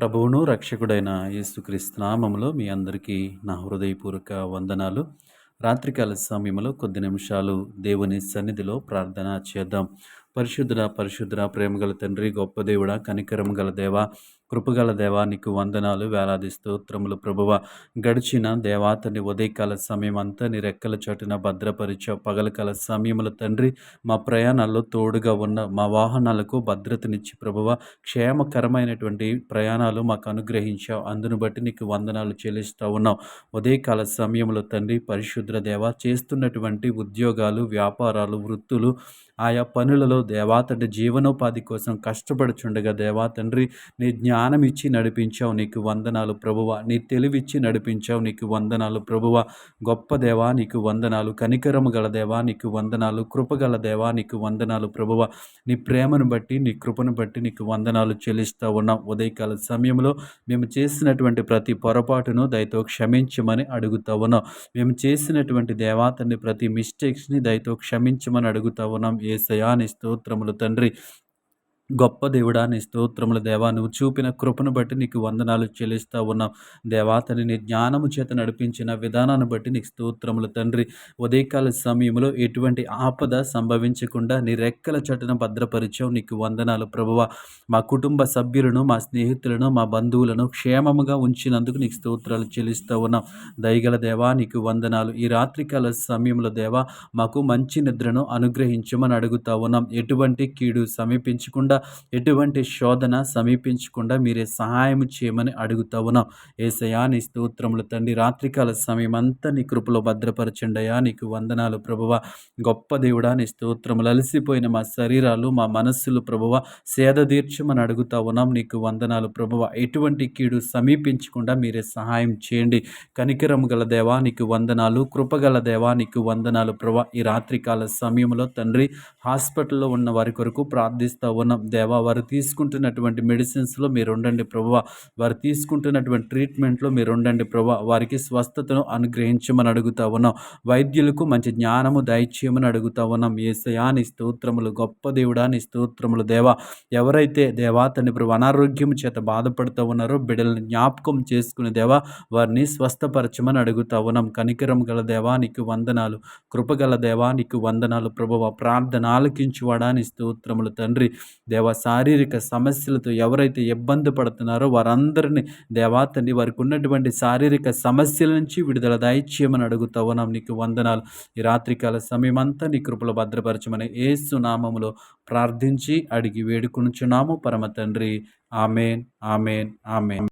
ప్రభువును రక్షకుడైన యేసుక్రీస్తు నామములో మీ అందరికీ నా హృదయపూర్వక వందనాలు. రాత్రికాల సమయంలో కొద్ది నిమిషాలు దేవుని సన్నిధిలో ప్రార్థన చేద్దాం. పరిశుద్ధుడ పరిశుద్ధుడ ప్రేమగల తండ్రి గొప్ప దేవుడ కనికరం గల దేవ కృపగల దేవా నీకు వందనాలు వేలాది స్తోత్రములు ప్రభువ. గడిచిన దేవాతని ఉదయకాల సమయం అంతా నీ రెక్కల చోటున భద్రపరిచావు. పగలకాల సమయముల తండ్రి మా ప్రయాణాల్లో తోడుగా ఉన్న మా వాహనాలకు భద్రతనిచ్చి ప్రభువ. క్షేమకరమైనటువంటి ప్రయాణాలు మాకు అనుగ్రహించావు. అందును బట్టి నీకు వందనాలు చెల్లిస్తూ ఉన్నావు. ఉదయకాల సమయంలో తండ్రి పరిశుద్ర దేవ చేస్తున్నటువంటి ఉద్యోగాలు వ్యాపారాలు వృత్తులు ఆయా పనులలో దేవా తండ్రి జీవనోపాధి కోసం కష్టపడుచుండగా దేవా తండ్రి నీ జ్ఞానం ఇచ్చి నడిపించావు నీకు వందనాలు ప్రభువ. నీ తెలివిచ్చి నడిపించావు నీకు వందనాలు ప్రభువ. గొప్ప దేవా నీకు వందనాలు. కనికరము గల దేవా నీకు వందనాలు. కృపగల దేవా నీకు వందనాలు ప్రభువ. నీ ప్రేమను బట్టి నీ కృపను బట్టి నీకు వందనాలు చెల్లిస్తూ ఉన్నాం. ఉదయకాల సమయంలో మేము చేసినటువంటి ప్రతి పొరపాటును దయతో క్షమించమని అడుగుతా ఉన్నాం. మేము చేసినటువంటి దేవాతని ప్రతి మిస్టేక్స్ని దయతో క్షమించమని అడుగుతా ఉన్నాం. ఏసయాని స్తోత్రములు తండ్రి. గొప్ప దేవుడా నీ స్తోత్రముల దేవా నువ్వు చూపిన కృపను బట్టి నీకు వందనాలు చెల్లిస్తూ ఉన్నావు దేవా నీ జ్ఞానము చేత నడిపించిన విధానాన్ని బట్టి నీకు స్తోత్రములు తండ్రి. ఉదయకాల సమయంలో ఎటువంటి ఆపద సంభవించకుండా నీ రెక్కల చటన భద్రపరిచావు. నీకు వందనాలు ప్రభువ. మా కుటుంబ సభ్యులను మా స్నేహితులను మా బంధువులను క్షేమముగా ఉంచినందుకు నీకు స్తోత్రాలు చెల్లిస్తూ ఉన్నాం. దయగల దేవా నీకు వందనాలు. ఈ రాత్రికాల సమయంలో దేవా మాకు మంచి నిద్రను అనుగ్రహించమని అడుగుతా ఉన్నాం. ఎటువంటి కీడు సమీపించకుండా ఎటువంటి శోధన సమీపించకుండా మీరే సహాయం చేయమని అడుగుతా ఉన్నాం ఏసయా నీ స్తోత్రములు తండ్రి రాత్రికాల సమయం అంతా నీ కృపలో భద్రపరచండియా నీకు వందనాలు ప్రభువ. గొప్ప దేవుడా నీ స్తోత్రములు అలసిపోయిన మా శరీరాలు మా మనస్సులు ప్రభువ. సేద తీర్చమని అడుగుతా ఉన్నాం నీకు వందనాలు ప్రభువ. ఎటువంటి కీడు సమీపించకుండా మీరే సహాయం చేయండి. కనికరం గల దేవా నీకు వందనాలు. కృపగల దేవా నీకు వందనాలు ప్రభా ఈ రాత్రికాల సమయంలో తండ్రి హాస్పిటల్లో ఉన్న వారి కొరకు ప్రార్థిస్తూ ఉన్నాం దేవా వారు తీసుకుంటున్నటువంటి మెడిసిన్స్లో మీరు ఉండండి ప్రభు వారు తీసుకుంటున్నటువంటి ట్రీట్మెంట్లో మీరు ఉండండి ప్రభు వారికి స్వస్థతను అనుగ్రహించమని అడుగుతా ఉన్నాం. వైద్యులకు మంచి జ్ఞానము దయచేయమని అడుగుతా ఉన్నాం. ఏసయాని స్తోత్రములు గొప్ప దేవుడాని స్తోత్రములు దేవా. ఎవరైతే దేవా తండ్రి ప్రభు అనారోగ్యం చేత బాధపడుతూ ఉన్నారో బిడ్డలను జ్ఞాపకం చేసుకునే దేవా వారిని స్వస్థపరచమని అడుగుతా ఉన్నాం. కనికరం గల దేవానికి వందనాలు. కృపగల దేవానికి వందనాలు. ప్రభువ ప్రార్థన ఆలకించువాడాని స్తోత్రములు తండ్రి. దేవ శారీరక సమస్యలతో ఎవరైతే ఇబ్బంది పడుతున్నారో వారందరినీ దేవాతని వారికి ఉన్నటువంటి శారీరక సమస్యల నుంచి విడుదల దాయిచ్యమని అడుగుతా ఉన్నాం. నీకు వందనాలు. ఈ రాత్రికాల సమయం అంతా నీ కృపలో భద్రపరచమని ఏసు నామములో ప్రార్థించి అడిగి వేడుకొనుచున్నాము. పరమ తండ్రి. ఆమెన్. ఆమెన్. ఆమెన్.